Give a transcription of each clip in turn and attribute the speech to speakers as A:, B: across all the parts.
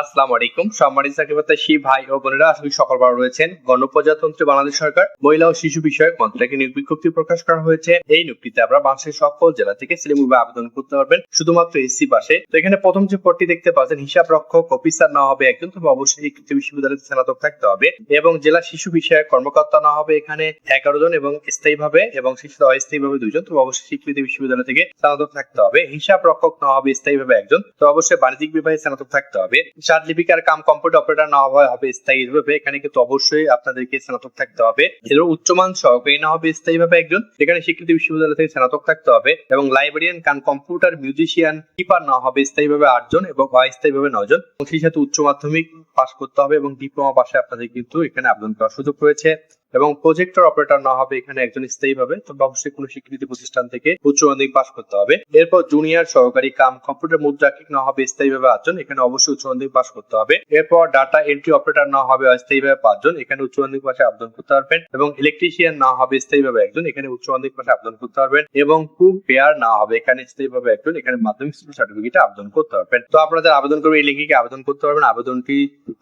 A: আসসালামু আলাইকুম। সম্মানিত চাকরিপ্রত্যাশী ভাই ও বোনেরা, আশা করি সকল ভালো রয়েছেন। গণপ্রজাতন্ত্রী বাংলাদেশ সরকার মহিলা ও শিশু বিষয়ক মন্ত্রণালয়কে নিয়োগ বিজ্ঞপ্তি প্রকাশ করা হয়েছে। এই নিয়োগটিতে আপনারা বাংলাদেশের সকল জেলা থেকে সিলেমুভে আবেদন করতে পারবেন, শুধুমাত্র এসসি পাশে। তো এখানে প্রথম যে পদটি দেখতে পাচ্ছেন হিসাব রক্ষক অফিসার না হবে একজন, তবে অবশ্যই স্বীকৃত বিশ্ববিদ্যালয়ে স্নাতক থাকতে হবে। এবং জেলা শিশু বিষয়ক কর্মকর্তা না হবে এখানে এগারো জন এবং স্থায়ীভাবে এবং শিশু অস্থায়ীভাবে দুইজন, তবে অবশ্যই স্বীকৃত বিশ্ববিদ্যালয় থেকে স্নাতক থাকতে হবে। হিসাব রক্ষক না হবে স্থায়ীভাবে একজন তো অবশ্যই বাণিজ্যিক বিভাগে স্নাতক থাকতে হবে। সাত লিপিকার কাম কম্পিউটার অপারেটর না হবে হবে স্থায়ী ভাবে এখানে কিন্তু অবশ্যই আপনাদেরকে স্নাতক থাকতে হবে। এর উচ্চমান সহকারী না হবে স্থায়ী ভাবে একজন। এখানে স্বীকৃতি বিশ্ববিদ্যালয় থেকে স্নাতক থাকতে হবে এবং librarian cum computer musician keeper না হবে স্থায়ী ভাবে আটজন এবং অস্থায়ী ভাবে নজন এবং সেই সাথে উচ্চ মাধ্যমিক পাশ করতে হবে এবং ডিপ্লোমা পাশে আপনাদের কিন্তু এখানে আবেদন করার সুযোগ রয়েছে। এবং প্রজেক্টর অপারেটর না হবে এখানে একজন স্থায়ী ভাবে, তবে অবশ্যই কোনো স্বীকৃতি প্রতিষ্ঠান থেকে উচ্চ মাধ্যমিক পাশ করতে হবে। এরপর জুনিয়র সহকারী কাম কম্পিউটার মুদ্রাক্ষিক না হবে স্থায়ী ভাবে আটজন এখানে অবশ্যই উচ্চ মাধ্যমিক পাশ করতে হবে। এরপর ডাটা এন্ট্রি অপারেটর না হবে অস্থায়ী ভাবে পাঁচজন, এখানে উচ্চ মাধ্যমিক পাশে আবেদন করতে পারবেন। এবং ইলেকট্রিশিয়ান না হবে স্থায়ী ভাবে একজন, এখানে উচ্চ মাধ্যমিক পাশে আবেদন করতে পারবেন। এবং কুক পেয়ার না হবে, এখানে স্থায়ী ভাবে একজন, এখানে মাধ্যমিক স্কুল সার্টিফিকেটে আবেদন করতে পারবেন। তো আপনাদের আবেদন করবে এই লিঙ্কে আবেদন করতে পারবেন। আবেদনটি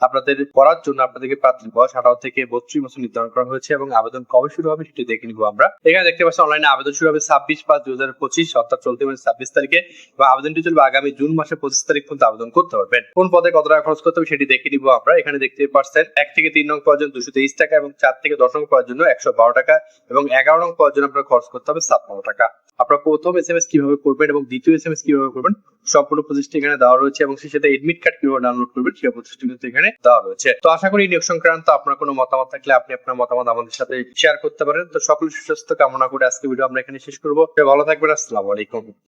A: আপনাদের করার জন্য আপনাদেরকে প্রার্থীর বয়স আঠারো থেকে বত্রিশ বছর নির্ধারণ করা হয়েছে। এবং আবেদন কবে শুরু হবে সেটি দেখে নিব আমরা। এখানে দেখতে পাচ্ছি অনলাইনে আবেদন শুরু হবে ছাব্বিশ পাঁচ দুই হাজার পঁচিশ, অর্থাৎ চলতি মাসে ছাব্বিশ তারিখে এবং আবেদনটি চলবে আগামী জুন মাসের পঁচিশ তারিখ পর্যন্ত আবেদন করতে পারবেন কোন পদে কত টাকা খরচ করতে হবে সেটি দেখে নিব আমরা। এখানে দেখতে পাচ্ছেন, এক থেকে তিন নং পর্যন্ত দুশো তেইশ টাকা এবং চার থেকে দশ নং পাওয়ার জন্য একশো বারো টাকা এবং এগারো নং পাওয়ার জন্য আপনার খরচ করতে হবে ছাপ্পান্ন টাকা। আপনার প্রথম এস এম এস কীভাবে করবেন এবং দ্বিতীয় এস এম এস কীভাবে করবেন, সম্পূর্ণ প্রচেষ্টা এখানে দেওয়া রয়েছে এবং সেই সাথে এডমিট কার্ড কীভাবে ডাউনলোড করবেন সেই প্রচেষ্টা কিন্তু এখানে দেওয়া রয়েছে। তো আশা করি নিয়োগ সংক্রান্ত আপনার কোনো মতামত থাকলে আপনি আপনার মতামত আমাদের সাথে শেয়ার করতে পারেন। তো সকল সুস্বাস্থ্য কামনা করে আজকে ভিডিও আমরা এখানে শেষ করব। ভালো থাকবেন, আসসালামু আলাইকুম।